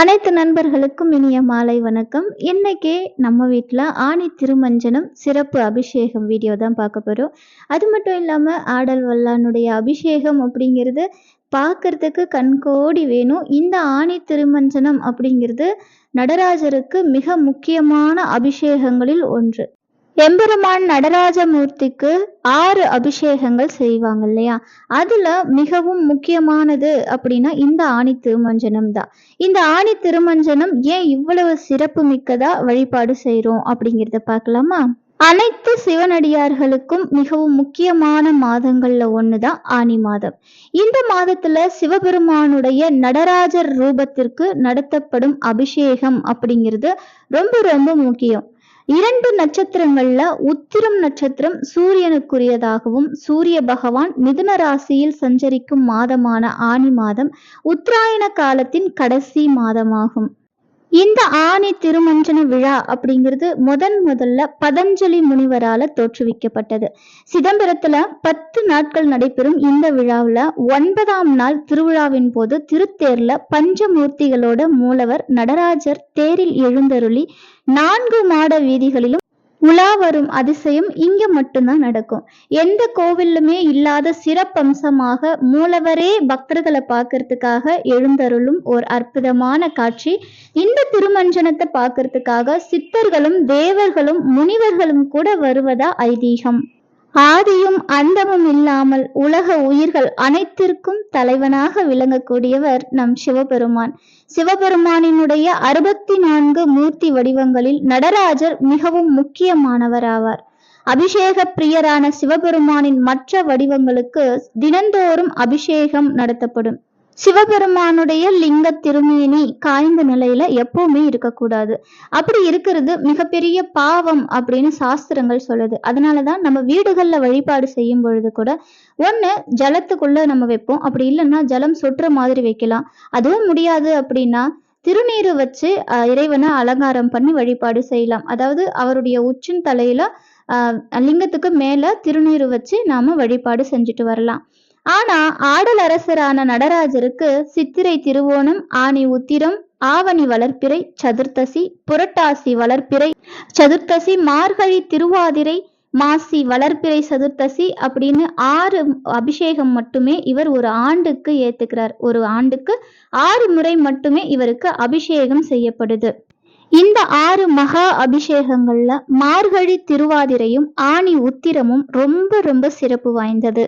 அனைத்து நண்பர்களுக்கும் இனிய மாலை வணக்கம். இன்னைக்கு நம்ம வீட்டில் ஆணி திருமஞ்சனம் சிறப்பு அபிஷேகம் வீடியோ தான் பார்க்க போகிறோம் அது மட்டும் இல்லாமல் ஆடல் வல்லானுடைய அபிஷேகம் அப்படிங்கிறது பார்க்கறதுக்கு கண்கோடி வேணும். இந்த ஆணி திருமஞ்சனம் அப்படிங்கிறது நடராஜருக்கு மிக முக்கியமான அபிஷேகங்களில் ஒன்று. எம்பெருமான் நடராஜமூர்த்திக்கு ஆறு அபிஷேகங்கள் செய்வாங்க இல்லையா? அதுல மிகவும் முக்கியமானது அப்படின்னா இந்த ஆணி திருமஞ்சனம் தான். இந்த ஆணி திருமஞ்சனம் ஏன் இவ்வளவு சிறப்பு மிக்கதா வழிபாடு செய்யறோம் அப்படிங்கிறத பார்க்கலாமா? அனைத்து சிவனடியார்களுக்கும் மிகவும் முக்கியமான மாதங்கள்ல ஒண்ணுதான் ஆனி மாதம். இந்த மாதத்துல சிவபெருமானுடைய நடராஜர் ரூபத்திற்கு நடத்தப்படும் அபிஷேகம் அப்படிங்கிறது ரொம்ப ரொம்ப முக்கியம். இரண்டு நட்சத்திரங்கள்ல உத்திரம் நட்சத்திரம் சூரியனுக்குரியதாகவும் சூரிய பகவான் மிதுன ராசியில் சஞ்சரிக்கும் மாதமான ஆனி மாதம் உத்தராயண காலத்தின் கடைசி மாதமாகும். இந்த ஆணி திருமஞ்சன விழா அப்படிங்கிறது முதன் முதல்ல பதஞ்சலி முனிவரால தோற்றுவிக்கப்பட்டது. சிதம்பரத்துல பத்து நாட்கள் நடைபெறும் இந்த விழாவில் ஒன்பதாம் நாள் திருவிழாவின் போது திருத்தேர்ல பஞ்சமூர்த்திகளோட மூலவர் நடராஜர் தேரில் எழுந்தருளி நான்கு மாட வீதிகளிலும் உலா வரும் அதிசயம் இங்க மட்டும்தான் நடக்கும். எந்த கோவிலுமே இல்லாத சிறப்பம்சமாக மூலவரே பக்தர்களை பார்க்கறதுக்காக எழுந்தருளும் ஒரு அற்புதமான காட்சி. இந்த திருமஞ்சனத்தை பார்க்கறதுக்காக சித்தர்களும் தேவர்களும் முனிவர்களும் கூட வருவதா ஐதீகம். ஆதியும் அந்தமும் இல்லாமல் உலக உயிர்கள் அனைத்திற்கும் தலைவனாக விளங்கக்கூடியவர் நம் சிவபெருமான். சிவபெருமானினுடைய அறுபத்தி நான்கு மூர்த்தி வடிவங்களில் நடராஜர் மிகவும் முக்கியமானவராவார். அபிஷேக பிரியரான சிவபெருமானின் மற்ற வடிவங்களுக்கு தினந்தோறும் அபிஷேகம் நடத்தப்படும். சிவபெருமானுடைய லிங்க திருமேனி காய்ந்த நிலையில எப்பவுமே இருக்கக்கூடாது. அப்படி இருக்கிறது மிகப்பெரிய பாவம் அப்படின்னு சாஸ்திரங்கள் சொல்லுது. அதனாலதான் நம்ம வீடுகள்ல வழிபாடு செய்யும் பொழுது கூட ஒண்ணு ஜலத்துக்குள்ள நம்ம வைப்போம். அப்படி இல்லைன்னா ஜலம் சொட்டுற மாதிரி வைக்கலாம். அதுவும் முடியாது அப்படின்னா திருநீரு வச்சு இறைவனை அலங்காரம் பண்ணி வழிபாடு செய்யலாம். அதாவது அவருடைய உச்சின் தலையில ஆஹ் லிங்கத்துக்கு மேல திருநீரு வச்சு நாம வழிபாடு செஞ்சுட்டு வரலாம். ஆனா ஆடல் அரசரான நடராஜருக்கு சித்திரை திருவோணம் ஆணி உத்திரம் ஆவணி வளர்ப்பிறை சதுர்த்தசி புரட்டாசி வளர்ப்பிறை சதுர்த்தசி மார்கழி திருவாதிரை மாசி வளர்ப்பிறை சதுர்த்தசி அப்படின்னு ஆறு அபிஷேகம் மட்டுமே இவர் ஒரு ஆண்டுக்கு ஏத்துக்கிறார். ஒரு ஆண்டுக்கு ஆறு முறை மட்டுமே இவருக்கு அபிஷேகம் செய்யப்படுது. இந்த ஆறு மகா அபிஷேகங்கள்ல மார்கழி திருவாதிரையும் ஆணி உத்திரமும் ரொம்ப ரொம்ப சிறப்பு வாய்ந்தது.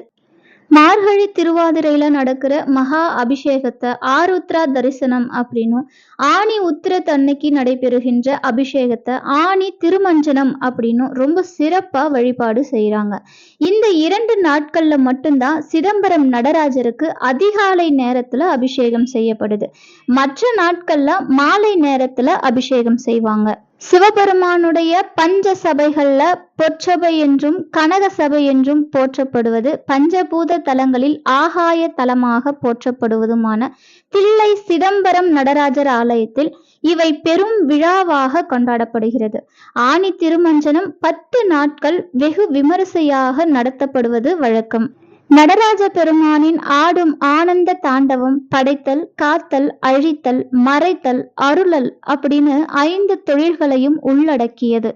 மார்கழி திருவாதிரையில நடக்கிற மகா அபிஷேகத்தை ஆருத்ரா தரிசனம் அப்படின்னும் ஆணி உத்திர தன்னைக்கு நடைபெறுகின்ற அபிஷேகத்தை ஆணி திருமஞ்சனம் அப்படின்னும் ரொம்ப சிறப்பா வழிபாடு செய்யறாங்க இந்த இரண்டு நாட்கள்ல மட்டும்தான் சிதம்பரம் நடராஜருக்கு அதிகாலை நேரத்துல அபிஷேகம் செய்யப்படுது. மற்ற நாட்கள்ல மாலை நேரத்துல அபிஷேகம் செய்வாங்க. சிவபெருமானுடைய பஞ்ச சபைகள்ல பொற்சபை என்றும் கனக சபை என்றும் போற்றப்படுவது பஞ்சபூத தலங்களில் ஆகாய தலமாக போற்றப்படுவதுமான தில்லை சிதம்பரம் நடராஜர் ஆலயத்தில் இவை பெரும் விழாவாக கொண்டாடப்படுகிறது. ஆணி திருமஞ்சனம் பத்து நாட்கள் வெகு விமரிசையாக நடத்தப்படுவது வழக்கம். நடராஜ பெருமானின் ஆடும் ஆனந்த தாண்டவம் படைத்தல் காத்தல் அழித்தல் மறைத்தல் அருளல் அப்படின்னு ஐந்து தொழில்களையும் உள்ளடக்கியது.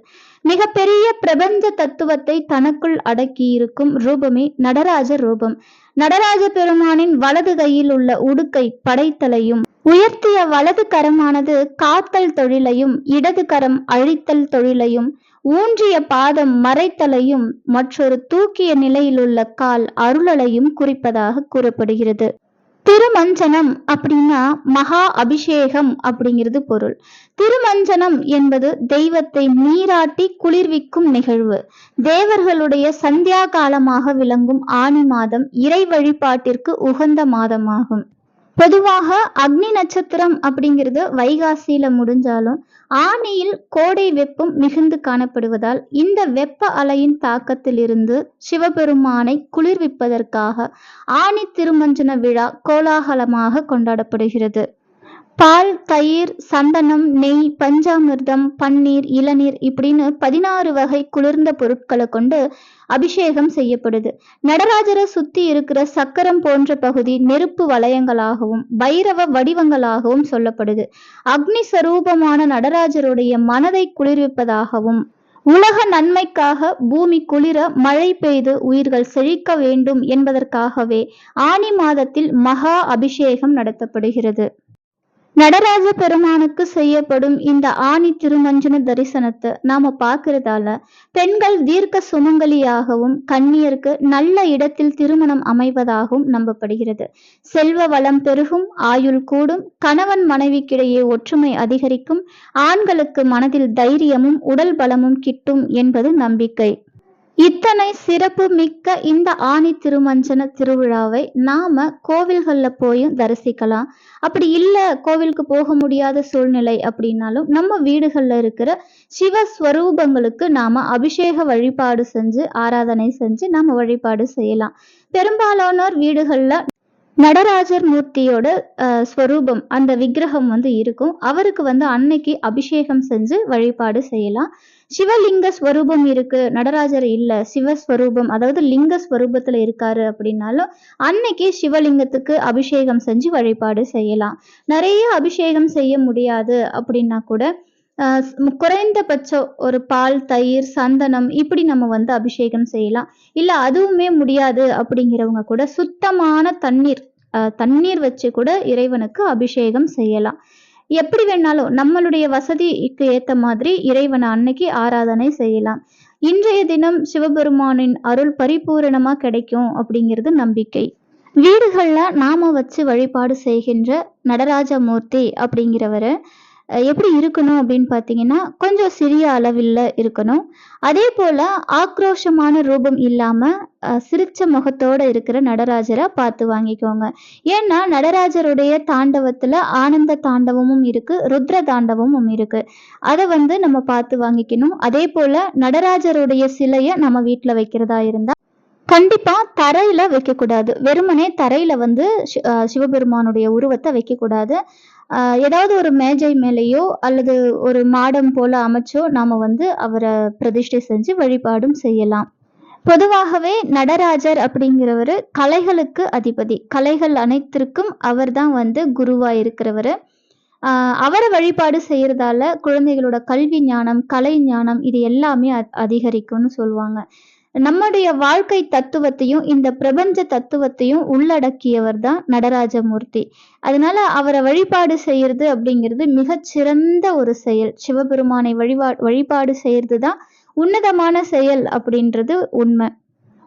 மிகப்பெரிய பிரபஞ்ச தத்துவத்தை தனக்குள் அடக்கியிருக்கும் ரூபமே நடராஜ ரூபம். நடராஜ பெருமானின் வலது கையில் உள்ள உடுக்கை படைத்தலையும் உயர்த்திய வலது கரமானது காத்தல் தொழிலையும் இடது கரம் அழித்தல் தொழிலையும் ஊன்றிய பாதம் மறைத்தலையும் மற்றொரு தூக்கிய நிலையிலுள்ள கால் அருளலையும் குறிப்பதாக கூறப்படுகிறது. திருமஞ்சனம் அப்படின்னா மகா அபிஷேகம் அப்படிங்கிறது பொருள். திருமஞ்சனம் என்பது தெய்வத்தை நீராட்டி குளிர்விக்கும் நிகழ்வு. தேவர்களுடைய சந்தியா காலமாக விளங்கும் ஆணி மாதம் இறை வழிபாட்டிற்கு உகந்த மாதமாகும். பொதுவாக அக்னி நட்சத்திரம் அப்படிங்கிறது வைகாசியில முடிஞ்சாலும் ஆணியில் கோடை வெப்பம் மிகுந்து காணப்படுவதால் இந்த வெப்ப அலையின் தாக்கத்திலிருந்து சிவபெருமானை குளிர்விப்பதற்காக ஆணி திருமஞ்சன விழா கோலாகலமாக கொண்டாடப்படுகிறது. பால் தயிர் சந்தனம் நெய் பஞ்சாமிர்தம் பன்னீர் இளநீர் இப்படின்னு பதினாறு வகை குளிர்ந்த பொருட்களை கொண்டு அபிஷேகம் செய்யப்படுது. நடராஜரை சுத்தி இருக்கிற சக்கரம் போன்ற பகுதி நெருப்பு வளையங்களாகவும் பைரவ வடிவங்களாகவும் சொல்லப்படுது. அக்னி சரூபமான நடராஜருடைய மனதை குளிர்விப்பதாகவும் உலக நன்மைக்காக பூமி குளிர மழை பெய்து உயிர்கள் செழிக்க வேண்டும் என்பதற்காகவே ஆனி மாதத்தில் மகா அபிஷேகம் நடத்தப்படுகிறது. நடராஜ பெருமானுக்கு செய்யப்படும் இந்த ஆணி திருமஞ்சன தரிசனத்தை நாம பார்க்கறதால பெண்கள் தீர்க்க சுமங்கலியாகவும் கண்ணியருக்கு நல்ல இடத்தில் திருமணம் அமைவதாகவும் நம்பப்படுகிறது. செல்வ வளம் பெருகும் ஆயுள் கூடும் கணவன் மனைவிக்கிடையே ஒற்றுமை அதிகரிக்கும் ஆண்களுக்கு மனதில் தைரியமும் உடல் பலமும் கிட்டும் என்பது நம்பிக்கை. இத்தனை சிறப்பு மிக்க இந்த ஆணி திருமஞ்சன திருவிழாவை நாம கோவில்கள்ல போயும் தரிசிக்கலாம். அப்படி இல்ல கோவிலுக்கு போக முடியாத சூழ்நிலை அப்படின்னாலும் நம்ம வீடுகள்ல இருக்கிற சிவஸ்வரூபங்களுக்கு நாம அபிஷேக வழிபாடு செஞ்சு ஆராதனை செஞ்சு நாம வழிபாடு செய்யலாம். பெரும்பாலானோர் வீடுகள்ல நடராஜர் மூர்த்தியோட ஸ்வரூபம் அந்த விக்கிரகம் வந்து இருக்கும். அவருக்கு வந்து அன்னைக்கு அபிஷேகம் செஞ்சு வழிபாடு செய்யலாம். சிவலிங்க ஸ்வரூபம் இருக்கு. நடராஜர் இல்ல. சிவஸ்வரூபம் அதாவது லிங்க ஸ்வரூபத்துல இருக்காரு அப்படின்னாலும் அன்னைக்கு சிவலிங்கத்துக்கு அபிஷேகம் செஞ்சு வழிபாடு செய்யலாம். நிறைய அபிஷேகம் செய்ய முடியாது அப்படின்னா கூட குறைந்தபட்சம் ஒரு பால் தயிர் சந்தனம் இப்படி நம்ம வந்து அபிஷேகம் செய்யலாம். இல்ல அதுவுமே முடியாது அப்படிங்கிறவங்க கூட சுத்தமான தண்ணீர் தண்ணீர் வச்சு கூட இறைவனுக்கு அபிஷேகம் செய்யலாம். எப்படி வேணாலும் நம்மளுடைய வசதிக்கு ஏத்த மாதிரி இறைவனை அன்னைக்கு ஆராதனை செய்யலாம். இன்றைய தினம் சிவபெருமானின் அருள் பரிபூரணமா கிடைக்கும் அப்படிங்கிறது நம்பிக்கை. வீடுகள்ல நாம வச்சு வழிபாடு செய்கின்ற நடராஜமூர்த்தி அப்படிங்கிறவரை எப்படி இருக்கணும் அப்படின்னு பார்த்தீங்கன்னா கொஞ்சம் சிறிய அளவில் இருக்கணும். அதே போல ஆக்ரோஷமான ரூபம் இல்லாம சிரிச்ச முகத்தோட இருக்கிற நடராஜரை பார்த்து வாங்கிக்கோங்க. ஏன்னா நடராஜருடைய தாண்டவத்துல ஆனந்த தாண்டவமும் இருக்கு ருத்ர தாண்டவமும் இருக்கு. அதை வந்து நம்ம பார்த்து வாங்கிக்கணும். அதே போல நடராஜருடைய சிலையை நம்ம வீட்டில் வைக்கிறதா இருந்தா கண்டிப்பா தரையில வைக்கக்கூடாது. வெறுமனே தரையில வந்து சிவபெருமானுடைய உருவத்தை வைக்கக்கூடாது. ஏதாவது ஒரு மேஜை மேலேயோ அல்லது ஒரு மாடம் போல அமைச்சோ நாம வந்து அவரை பிரதிஷ்டை செஞ்சு வழிபாடும் செய்யலாம். பொதுவாகவே நடராஜர் அப்படிங்கிறவர் கலைகளுக்கு அதிபதி. கலைகள் அனைத்திற்கும் அவர் தான் வந்து குருவா இருக்கிறவர். அவரை வழிபாடு செய்யறதால குழந்தைகளோட கல்வி ஞானம் கலை ஞானம் இது எல்லாமே அதிகரிக்கும்னு சொல்லுவாங்க. நம்முடைய வாழ்க்கை தத்துவத்தையும் இந்த பிரபஞ்ச தத்துவத்தையும் உள்ளடக்கியவர் தான் நடராஜமூர்த்தி. அதனால அவரை வழிபாடு செய்யறது அப்படிங்கிறது மிகச்சிறந்த ஒரு செயல். சிவபெருமானை வழிபா வழிபாடு செய்யறது தான் உன்னதமான செயல் அப்படின்றது உண்மை.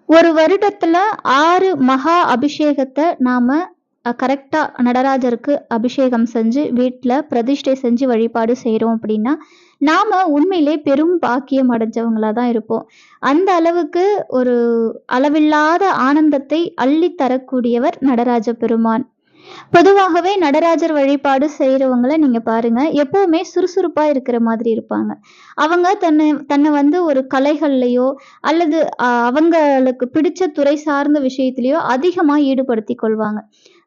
ஒரு வருடத்துல ஆறு மகா அபிஷேகத்தை நாம கரெக்டாக நடராஜருக்கு அபிஷேகம் செஞ்சு வீட்டில் பிரதிஷ்டை செஞ்சு வழிபாடு செய்கிறோம் அப்படின்னா நாம் உண்மையிலே பெரும் பாக்கியம் அடைஞ்சவங்களா தான் இருப்போம். அந்த அளவுக்கு ஒரு அளவில்லாத ஆனந்தத்தை அள்ளி தரக்கூடியவர் நடராஜ பெருமான். பொதுவாகவே நடராஜர் வழிபாடு செய்யறவங்களை நீங்கள் பாருங்க எப்பவுமே சுறுசுறுப்பாக இருக்கிற மாதிரி இருப்பாங்க. அவங்க தன்னை தன்னை வந்து ஒரு கலைகள்லையோ அல்லது அவங்களுக்கு பிடிச்ச துறை சார்ந்த விஷயத்திலையோ அதிகமாக ஈடுபடுத்தி கொள்வாங்க.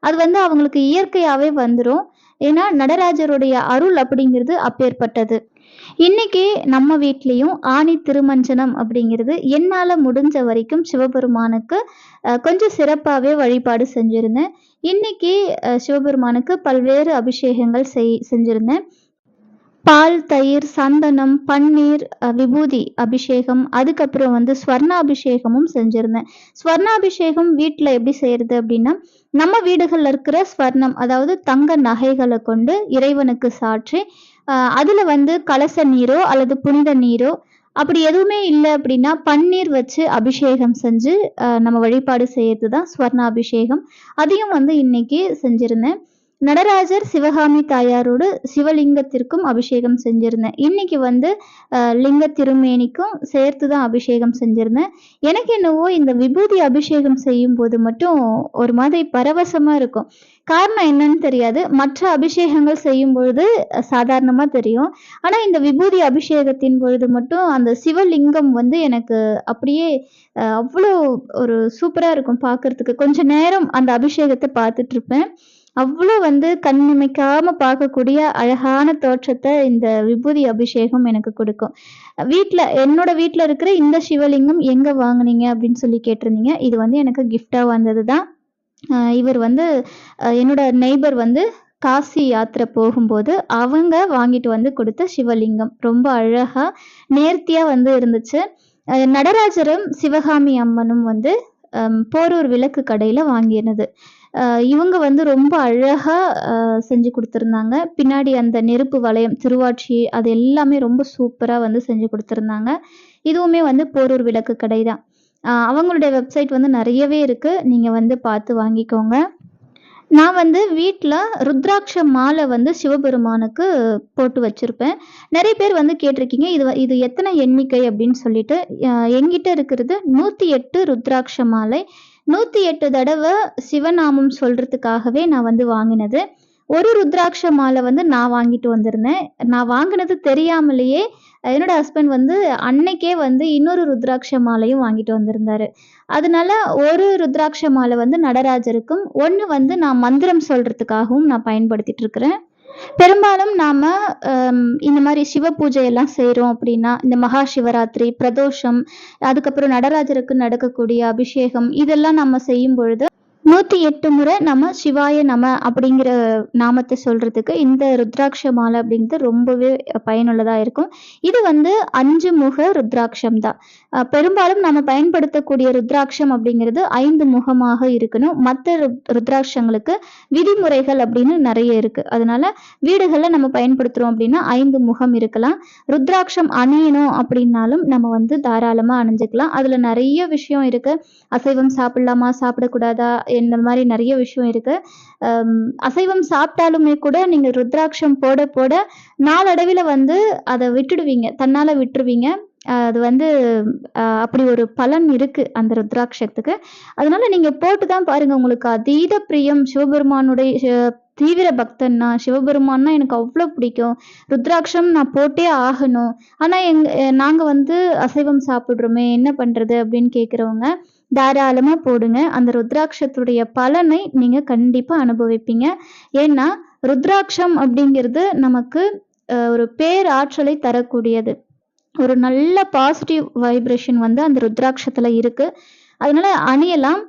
அது வந்து அவங்களுக்கு இயற்கையாகவே வந்துடும் ஏன்னா நடராஜருடைய அருள் அப்படிங்கிறது அப்பேற்பட்டது. இன்னைக்கு நம்ம வீட்லேயும் ஆணி திருமஞ்சனம் அப்படிங்கிறது என்னால் முடிஞ்ச வரைக்கும் சிவபெருமானுக்கு கொஞ்சம் சிறப்பாகவே வழிபாடு செஞ்சுருந்தேன். இன்னைக்கு சிவபெருமானுக்கு பல்வேறு அபிஷேகங்கள் செய் செஞ்சுருந்தேன். பால் தயிர் சந்தனம் பன்னீர் விபூதி அபிஷேகம் அதுக்கப்புறம் வந்து ஸ்வர்ணாபிஷேகமும் செஞ்சுருந்தேன். ஸ்வர்ணாபிஷேகம் வீட்டில் எப்படி செய்யறது அப்படின்னா நம்ம வீடுகளில் இருக்கிற ஸ்வர்ணம் அதாவது தங்க நகைகளை கொண்டு இறைவனுக்கு சாற்றி அதில் வந்து கலச நீரோ அல்லது புனித நீரோ அப்படி எதுவுமே இல்லை அப்படின்னா பன்னீர் வச்சு அபிஷேகம் செஞ்சு நம்ம வழிபாடு செய்யறது தான் ஸ்வர்ணாபிஷேகம். அதையும் வந்து இன்னைக்கு செஞ்சுருந்தேன். நடராஜர் சிவகாமி தாயாரோடு சிவலிங்கத்திற்கும் அபிஷேகம் செஞ்சிருந்தேன். இன்னைக்கு வந்து லிங்க திருமேனிக்கும் சேர்த்து தான் அபிஷேகம் செஞ்சிருந்தேன். எனக்கு என்னவோ இந்த விபூதி அபிஷேகம் செய்யும் போது மட்டும் ஒரு மாதிரி பரவசமாக இருக்கும். காரணம் என்னன்னு தெரியாது. மற்ற அபிஷேகங்கள் செய்யும் பொழுது சாதாரணமாக தெரியும். ஆனால் இந்த விபூதி அபிஷேகத்தின் பொழுது மட்டும் அந்த சிவலிங்கம் வந்து எனக்கு அப்படியே அவ்வளோ ஒரு சூப்பராக இருக்கும் பார்க்கறதுக்கு. கொஞ்ச நேரம் அந்த அபிஷேகத்தை பார்த்துட்ருப்பேன் அவ்வளோ வந்து கண் இமைக்காம பார்க்கக்கூடிய அழகான தோற்றத்தை இந்த விபூதி அபிஷேகம் எனக்கு கொடுக்கும். வீட்டில் என்னோட வீட்டில் இருக்கிற இந்த சிவலிங்கம் எங்கே வாங்குனீங்க அப்படின்னு சொல்லி கேட்டிருந்தீங்க. இது வந்து எனக்கு கிஃப்டாக வந்தது தான் இவர் வந்து என்னோட நெய்பர் வந்து காசி யாத்திரை போகும்போது அவங்க வாங்கிட்டு வந்து கொடுத்த சிவலிங்கம். ரொம்ப அழகாக நேர்த்தியாக வந்து இருந்துச்சு. நடராஜரும் சிவகாமி அம்மனும் வந்து போரூர் விளக்கு கடையில் வாங்கினது. இவங்க வந்து ரொம்ப அழகாக செஞ்சு கொடுத்துருந்தாங்க. பின்னாடி அந்த நெருப்பு வளையம் திருவாட்சி அது எல்லாமே ரொம்ப சூப்பராக வந்து செஞ்சு கொடுத்துருந்தாங்க. இதுவுமே வந்து போரூர் விளக்கு கடை தான். அவங்களுடைய வெப்சைட் வந்து நிறையவே இருக்கு. நீங்கள் வந்து பார்த்து வாங்கிக்கோங்க. நான் வந்து வீட்டில் ருத்ராட்ச மாலை வந்து சிவபெருமானுக்கு போட்டு வச்சுருப்பேன். நிறைய பேர் வந்து கேட்டிருக்கீங்க இது இது எத்தனை எண்ணிக்கை அப்படின்னு சொல்லிட்டு. எங்கிட்ட இருக்கிறது நூற்றி எட்டு ருத்ராட்ச மாலை நூற்றி எட்டு தடவை சிவநாமம் சொல்கிறதுக்காகவே நான் வந்து வாங்கினது. ஒரு ருத்ராட்ச மாலை வந்து நான் வாங்கிட்டு வந்திருந்தேன். நான் வாங்கினது தெரியாமலேயே என்னோட ஹஸ்பண்ட் வந்து அன்னைக்கே வந்து இன்னொரு ருத்ராட்ச மாலையும் வாங்கிட்டு வந்திருந்தாரு. அதனால ஒரு ருத்ராட்ச மாலை வந்து நடராஜருக்கும் ஒன்று வந்து நான் மந்திரம் சொல்றதுக்காகவும் நான் பயன்படுத்திட்டு இருக்கிறேன். பெரும்பாலும் நாம இந்த மாதிரி சிவ பூஜை எல்லாம் செய்யறோம் அப்படின்னா இந்த மகா சிவராத்திரி பிரதோஷம் அதுக்கப்புறம் நடராஜருக்கு நடக்கக்கூடிய அபிஷேகம் இதெல்லாம் நம்ம செய்யும் பொழுது நூத்தி எட்டு முறை நம்ம சிவாய நம அப்படிங்கிற நாமத்தை சொல்றதுக்கு இந்த ருத்ராட்ச மாலை அப்படிங்கிறது ரொம்பவே பயனுள்ளதா இருக்கும். இது வந்து அஞ்சு முக ருத்ராட்சம் தான். பெரும்பாலும் நம்ம பயன்படுத்தக்கூடிய ருத்ராட்சம் அப்படிங்கிறது ஐந்து முகமாக இருக்கணும். மற்ற ருத்ராட்சங்களுக்கு விதிமுறைகள் அப்படின்னு நிறைய இருக்கு. அதனால வீடுகளில் நம்ம பயன்படுத்துறோம் அப்படின்னா ஐந்து முகம் இருக்கலாம். ருத்ராட்சம் அணியணும் அப்படின்னாலும் நம்ம வந்து தாராளமாக அணிஞ்சுக்கலாம். அதுல நிறைய விஷயம் இருக்கு. அசைவம் சாப்பிடலாமா சாப்பிடக்கூடாதா இந்த மாதிரி நிறைய விஷயம் இருக்கு. அசைவம் சாப்பிட்டாலுமே கூட நீங்க ருத்ராட்சம் போட போட நாளடைவில் வந்து அதை விட்டுடுவீங்க. தன்னால விட்டுருவீங்க. அது வந்து அப்படி ஒரு பலன் இருக்கு அந்த ருத்ராட்சத்துக்கு. அதனால நீங்க போட்டு தான் பாருங்க உங்களுக்கு அதீத பிரியம். சிவபெருமானுடைய தீவிர பக்தன்னா சிவபெருமான்னா எனக்கு அவ்வளோ பிடிக்கும். ருத்ராட்சம் நான் போட்டே ஆகணும். ஆனால் எங் நாங்கள் வந்து அசைவம் சாப்பிட்றோமே என்ன பண்ணுறது அப்படின்னு கேட்குறவங்க தாராளமா போடுங்க. அந்த ருத்ராட்சத்துடைய பலனை நீங்க கண்டிப்பா அனுபவிப்பீங்க. ஏன்னா ருத்ராட்சம் அப்படிங்கிறது நமக்கு ஒரு பேர் ஆற்றலை தரக்கூடியது. ஒரு நல்ல பாசிட்டிவ் வைப்ரேஷன் வந்து அந்த ருத்ராட்சத்துல இருக்கு. அதனால அணியலாம்.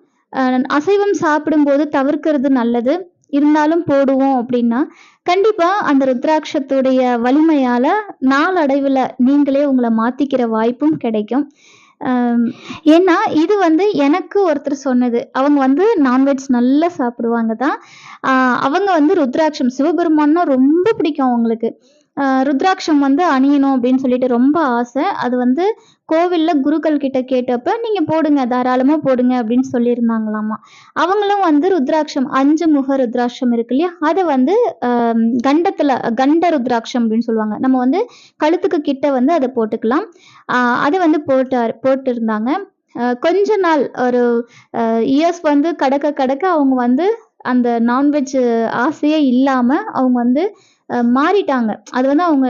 அசைவம் சாப்பிடும்போது தவிர்க்கிறது நல்லது. இருந்தாலும் போடுவோம் அப்படின்னா கண்டிப்பா அந்த ருத்ராட்சத்துடைய வலிமையால நாளடைவுல நீங்களே உங்களை மாத்திக்கிற வாய்ப்பும் கிடைக்கும். ஆம், ஏன்னா இது வந்து எனக்கு ஒருத்தர் சொன்னது. அவங்க வந்து நான்வெஜ் நல்லா சாப்பிடுவாங்க தான். ஆஹ் அவங்க வந்து ருத்ராட்சம் சிவபெருமான்னா ரொம்ப பிடிக்கும் அவங்களுக்கு. ருத்ராட்சம் வந்து அணியணும் அப்படின்னு சொல்லிட்டு ரொம்ப ஆசை. அது வந்து கோவிலில் குருக்கள் கிட்ட கேட்டப்ப நீங்கள் போடுங்க தாராளமாக போடுங்க அப்படின்னு சொல்லியிருந்தாங்களாமா. அவங்களும் வந்து ருத்ராட்சம் அஞ்சு முக ருத்ராட்சம் இருக்கு இல்லையா? அதை வந்து கண்டத்தில் கண்ட ருத்ராட்சம் அப்படின்னு சொல்லுவாங்க. நம்ம வந்து கழுத்துக்கு கிட்ட வந்து அதை போட்டுக்கலாம். அதை வந்து போட்டார் போட்டிருந்தாங்க. கொஞ்ச நாள் ஒரு இயர்ஸ் வந்து கடக்க கடக்க அவங்க வந்து அந்த நான்வெஜ் ஆசையே இல்லாமல் அவங்க வந்து மாறிட்டாங்க. அது வந்து அவங்க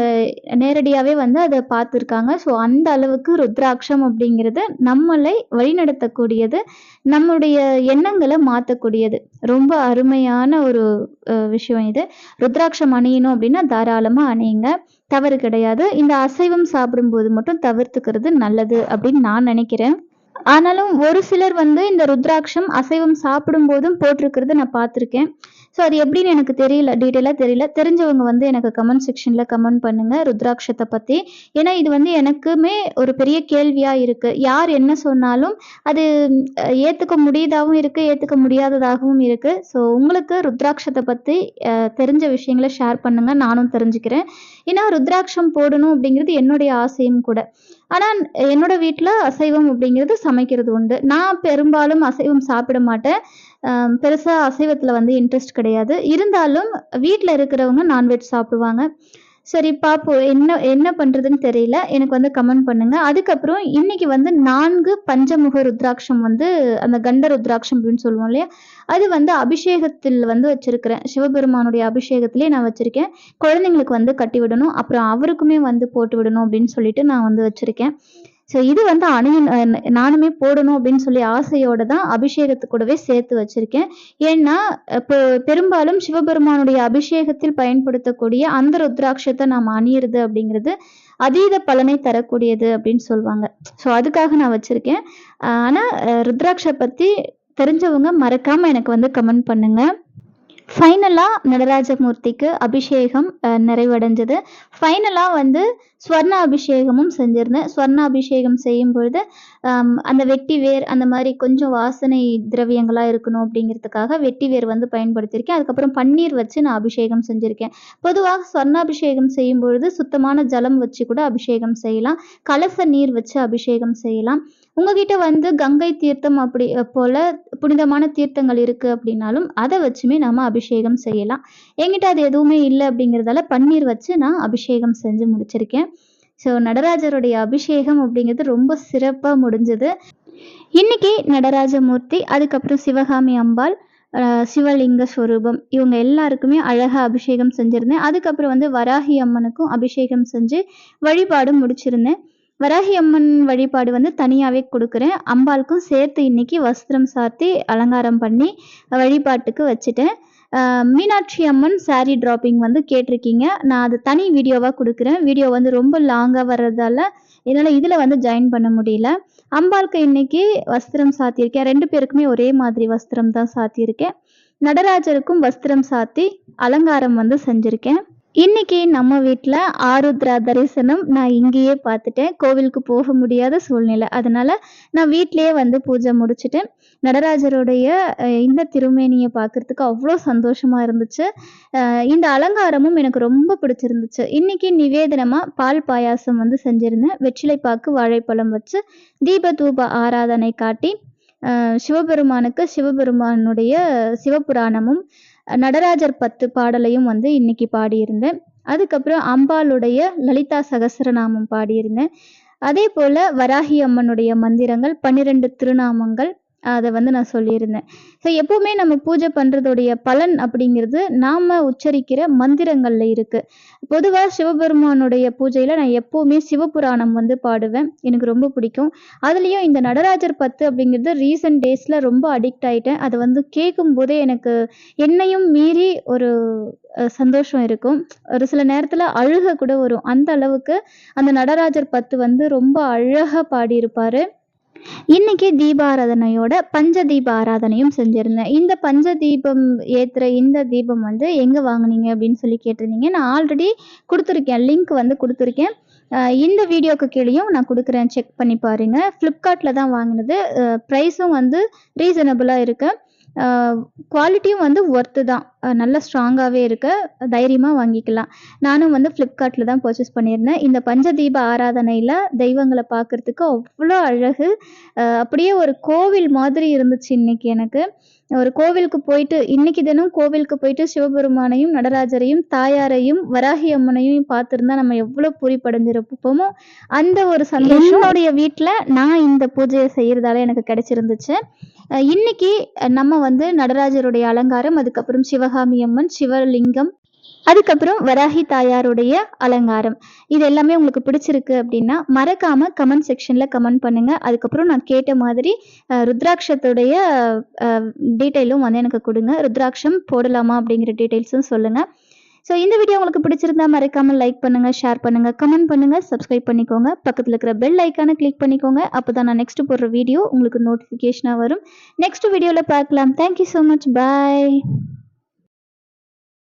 நேரடியாகவே வந்து அதை பார்த்துருக்காங்க. ஸோ அந்த அளவுக்கு ருத்ராட்சம் அப்படிங்கிறது நம்மளை வழிநடத்தக்கூடியது நம்முடைய எண்ணங்களை மாற்றக்கூடியது ரொம்ப அருமையான ஒரு விஷயம் இது. ருத்ராட்சம் அணியணும் அப்படின்னா தாராளமாக அணியுங்க. தவறு கிடையாது. இந்த அசைவம் சாப்பிடும்போது மட்டும் தவிர்த்துக்கிறது நல்லது அப்படின்னு நான் நினைக்கிறேன். ஆனாலும் ஒரு சிலர் வந்து இந்த ருத்ராட்சம் அசைவம் சாப்பிடும் போதும் போட்டிருக்கிறத நான் பார்த்துருக்கேன். ஸோ அது எப்படின்னு எனக்கு தெரியல டீட்டெயிலாக தெரியல. தெரிஞ்சவங்க வந்து எனக்கு கமெண்ட் செக்ஷனில் கமெண்ட் பண்ணுங்க ருத்ராட்சத்தை பற்றி ஏன்னா இது வந்து எனக்குமே ஒரு பெரிய கேள்வியாக இருக்கு. யார் என்ன சொன்னாலும் அது ஏற்றுக்க முடியதாகவும் இருக்குது ஏற்றுக்க முடியாததாகவும் இருக்குது ஸோ உங்களுக்கு ருத்ராட்சத்தை பற்றி தெரிஞ்ச விஷயங்களை ஷேர் பண்ணுங்க நானும் தெரிஞ்சுக்கிறேன். ஏன்னா ருத்ராட்சம் போடணும் அப்படிங்கிறது என்னுடைய ஆசையும் கூட. ஆனால் என்னோட வீட்டில் அசைவம் அப்படிங்கிறது சமைக்கிறது உண்டு. நான் பெரும்பாலும் அசைவம் சாப்பிட மாட்டேன். பெருசாக அசைவத்தில் வந்து இன்ட்ரெஸ்ட் கிடையாது. இருந்தாலும் வீட்டில் இருக்கிறவங்க நான்வெஜ் சாப்பிடுவாங்க. சரி பாப்போம். என்ன என்ன பண்ணுறதுன்னு தெரியல. எனக்கு வந்து கமெண்ட் பண்ணுங்கள் அதுக்கப்புறம் இன்னைக்கு வந்து நான்கு பஞ்சமுக ருத்ராட்சம் வந்து அந்த கண்ட ருத்ராட்சம் அப்படின்னு சொல்லுவோம் இல்லையா? அது வந்து அபிஷேகத்தில் வந்து வச்சுருக்கிறேன். சிவபெருமானுடைய அபிஷேகத்திலே நான் வச்சுருக்கேன். குழந்தைங்களுக்கு வந்து கட்டி விடணும். அப்புறம் அவருக்குமே வந்து போட்டு விடணும் அப்படின்னு சொல்லிட்டு நான் வந்து வச்சுருக்கேன். ஸோ இது வந்து அணியின் நானுமே போடணும் அப்படின்னு சொல்லி ஆசையோட தான் அபிஷேகத்து கூடவே சேர்த்து வச்சிருக்கேன். ஏன்னா இப்போ பெரும்பாலும் சிவபெருமானுடைய அபிஷேகத்தில் பயன்படுத்தக்கூடிய அந்த ருத்ராட்சத்தை நாம் அணியிறது அப்படிங்கிறது அதீத பலனை தரக்கூடியது அப்படின்னு சொல்லுவாங்க ஸோ அதுக்காக நான் வச்சிருக்கேன். ஆனால் ஆனா ருத்ராட்சை பத்தி தெரிஞ்சவங்க மறக்காம எனக்கு வந்து கமெண்ட் பண்ணுங்க. ஃபைனலாக நடராஜமூர்த்திக்கு அபிஷேகம் நிறைவடைஞ்சது. ஃபைனலாக வந்து ஸ்வர்ண அபிஷேகமும் செஞ்சிருந்தேன். ஸ்வர்ண அபிஷேகம் செய்யும் பொழுது அந்த வெட்டி வேர் அந்த மாதிரி கொஞ்சம் வாசனை திரவியங்களாக இருக்கணும் அப்படிங்கிறதுக்காக வெட்டி வேர் வந்து பயன்படுத்தியிருக்கேன். அதுக்கப்புறம் பன்னீர் வச்சு நான் அபிஷேகம் செஞ்சுருக்கேன். பொதுவாக ஸ்வர்ணாபிஷேகம் செய்யும் பொழுது சுத்தமான ஜலம் வச்சு கூட அபிஷேகம் செய்யலாம். கலச நீர் வச்சு அபிஷேகம் செய்யலாம். உங்ககிட்ட வந்து கங்கை தீர்த்தம் அப்படி போல புனிதமான தீர்த்தங்கள் இருக்கு அப்படின்னாலும் அதை வச்சுமே நாம அபிஷேகம் செய்யலாம். என்கிட்ட அது எதுவுமே இல்லை அப்படிங்கிறதால பன்னீர் வச்சு நான் அபிஷேகம் செஞ்சு முடிச்சிருக்கேன். ஸோ நடராஜருடைய அபிஷேகம் அப்படிங்கிறது ரொம்ப சிறப்பாக முடிஞ்சது. இன்னைக்கு நடராஜமூர்த்தி அதுக்கப்புறம் சிவகாமி அம்பாள் சிவலிங்க ஸ்வரூபம் இவங்க எல்லாருக்குமே அழகாக அபிஷேகம் செஞ்சுருந்தேன். அதுக்கப்புறம் வந்து வராகி அம்மனுக்கும் அபிஷேகம் செஞ்சு வழிபாடு முடிச்சிருந்தேன். வராகி அம்மன் வழிபாடு வந்து தனியாகவே கொடுக்குறேன். அம்பாளுக்கும் சேர்த்து இன்னைக்கு வஸ்திரம் சாத்தி அலங்காரம் பண்ணி வழிபாட்டுக்கு வச்சுட்டேன். மீனாட்சி அம்மன் சாரீ ட்ராப்பிங் வந்து கேட்டிருக்கீங்க. நான் அது தனி வீடியோவாக கொடுக்குறேன். வீடியோ வந்து ரொம்ப லாங்காக வர்றதால என்னால் இதில் வந்து ஜாயின் பண்ண முடியல. அம்பாளுக்கு இன்னைக்கு வஸ்திரம் சாத்தியிருக்கேன். ரெண்டு பேருக்குமே ஒரே மாதிரி வஸ்திரம் தான் சாத்தியிருக்கேன். நடராஜருக்கும் வஸ்திரம் சாத்தி அலங்காரம் வந்து செஞ்சுருக்கேன். இன்னைக்கு நம்ம வீட்டில் ஆருத்ரா தரிசனம் நான் இங்கேயே பார்த்துட்டேன். கோவிலுக்கு போக முடியாத சூழ்நிலை. அதனால நான் வீட்டிலேயே வந்து பூஜை முடிச்சிட்டேன் நடராஜருடைய இந்த திருமேனியை பார்க்கறதுக்கு அவ்வளோ சந்தோஷமா இருந்துச்சு. இந்த அலங்காரமும் எனக்கு ரொம்ப பிடிச்சிருந்துச்சு. இன்னைக்கு நிவேதனமாக பால் பாயாசம் வந்து செஞ்சிருந்தேன். வெற்றிலைப்பாக்கு வாழைப்பழம் வச்சு தீப தூப ஆராதனை காட்டி சிவபெருமானுக்கு சிவபெருமானுடைய சிவபுராணமும் நடராஜர் பத்து பாடலையும் வந்து இன்னைக்கு பாடியிருந்தேன். அதுக்கப்புறம் அம்பாளுடைய லலிதா சகசரநாமம் பாடியிருந்தேன். அதே போல வராகி அம்மனுடைய மந்திரங்கள் பன்னிரெண்டு திருநாமங்கள் அதை வந்து நான் சொல்லியிருந்தேன். ஸோ எப்போவுமே நம்ம பூஜை பண்ணுறதுடைய பலன் அப்படிங்கிறது நாம் உச்சரிக்கிற மந்திரங்களில் இருக்குது பொதுவாக சிவபெருமானுடைய பூஜையில் நான் எப்போவுமே சிவபுராணம் வந்து பாடுவேன். எனக்கு ரொம்ப பிடிக்கும். அதுலேயும் இந்த நடராஜர் பத்து அப்படிங்கிறது ரீசெண்ட் டேஸில் ரொம்ப அடிக்ட் ஆகிட்டேன் அதை வந்து கேட்கும் போதே எனக்கு என்னையும் மீறி ஒரு சந்தோஷம் இருக்கும். ஒரு சில நேரத்தில் அழுக கூட வரும். அந்த அளவுக்கு அந்த நடராஜர் பத்து வந்து ரொம்ப அழகாக பாடியிருப்பார். இன்னைக்கு தீபாராதனையோட பஞ்ச தீப ஆராதனையும் செஞ்சிருந்தேன். இந்த பஞ்ச தீபம் ஏத்துற இந்த தீபம் வந்து எங்க வாங்குனீங்க அப்படின்னு சொல்லி கேட்டிருந்தீங்க. நான் ஆல்ரெடி கொடுத்துருக்கேன். லிங்க் வந்து கொடுத்துருக்கேன். இந்த வீடியோக்கு கீழேயும் நான் கொடுக்குறேன். செக் பண்ணி பாருங்க. ஃப்ளிப்கார்ட்டில் தான் வாங்கினது. ப்ரைஸும் வந்து ரீசனபிளாக இருக்கு. குவாலிட்டியும் வந்து ஒர்த்து தான். நல்ல ஸ்ட்ராங்காகவே இருக்க தைரியமாக வாங்கிக்கலாம். நானும் வந்து ஃப்ளிப்கார்ட்டில் தான் பர்ச்சேஸ் பண்ணியிருந்தேன். இந்த பஞ்சதீப ஆராதனையில் தெய்வங்களை பார்க்கறதுக்கு அவ்வளோ அழகு. அப்படியே ஒரு கோவில் மாதிரி இருந்துச்சு இன்னைக்கு எனக்கு. ஒரு கோவிலுக்கு போயிட்டு இன்னைக்கு தினம் கோவிலுக்கு போயிட்டு சிவபெருமானையும் நடராஜரையும் தாயாரையும் வராகி அம்மனையும் பார்த்துருந்தா நம்ம எவ்வளோ பூரிப்படைஞ்சிருப்போமோ அந்த ஒரு சந்தோஷம். என்னுடைய வீட்டில் நான் இந்த பூஜையை செய்யறதால எனக்கு கிடைச்சிருந்துச்சு. இன்னைக்கு நம்ம வந்து நடராஜருடைய அலங்காரம் அதுக்கப்புறம் சிவகாமி அம்மன் சிவலிங்கம் அதுக்கப்புறம் வராகி தாயாருடைய அலங்காரம். இது எல்லாமே உங்களுக்கு பிடிச்சிருக்கு அப்படின்னா மறக்காம கமெண்ட் செக்ஷன்ல கமெண்ட் பண்ணுங்க. அதுக்கப்புறம் நான் கேட்ட மாதிரி ருத்ராட்சத்துடைய டீட்டெயிலும் வந்து எனக்கு கொடுங்க. ருத்ராட்சம் போடலாமா அப்படிங்கிற டீட்டெயில்ஸும் சொல்லுங்க. ஸோ இந்த வீடியோ உங்களுக்கு பிடிச்சிருந்தா மறக்காமல் லைக் பண்ணுங்க ஷேர் பண்ணுங்க கமெண்ட் பண்ணுங்கள் சப்ஸ்கிரைப் பண்ணிக்கோங்க. பக்கத்தில் இருக்கிற பெல் ஐக்கானை கிளிக் பண்ணிக்கோங்க. அப்போ நான் நெக்ஸ்ட் போடுற வீடியோ உங்களுக்கு நோட்டிஃபிகேஷனாக வரும். நெக்ஸ்ட் வீடியோவில் பார்க்கலாம். Thank you so much bye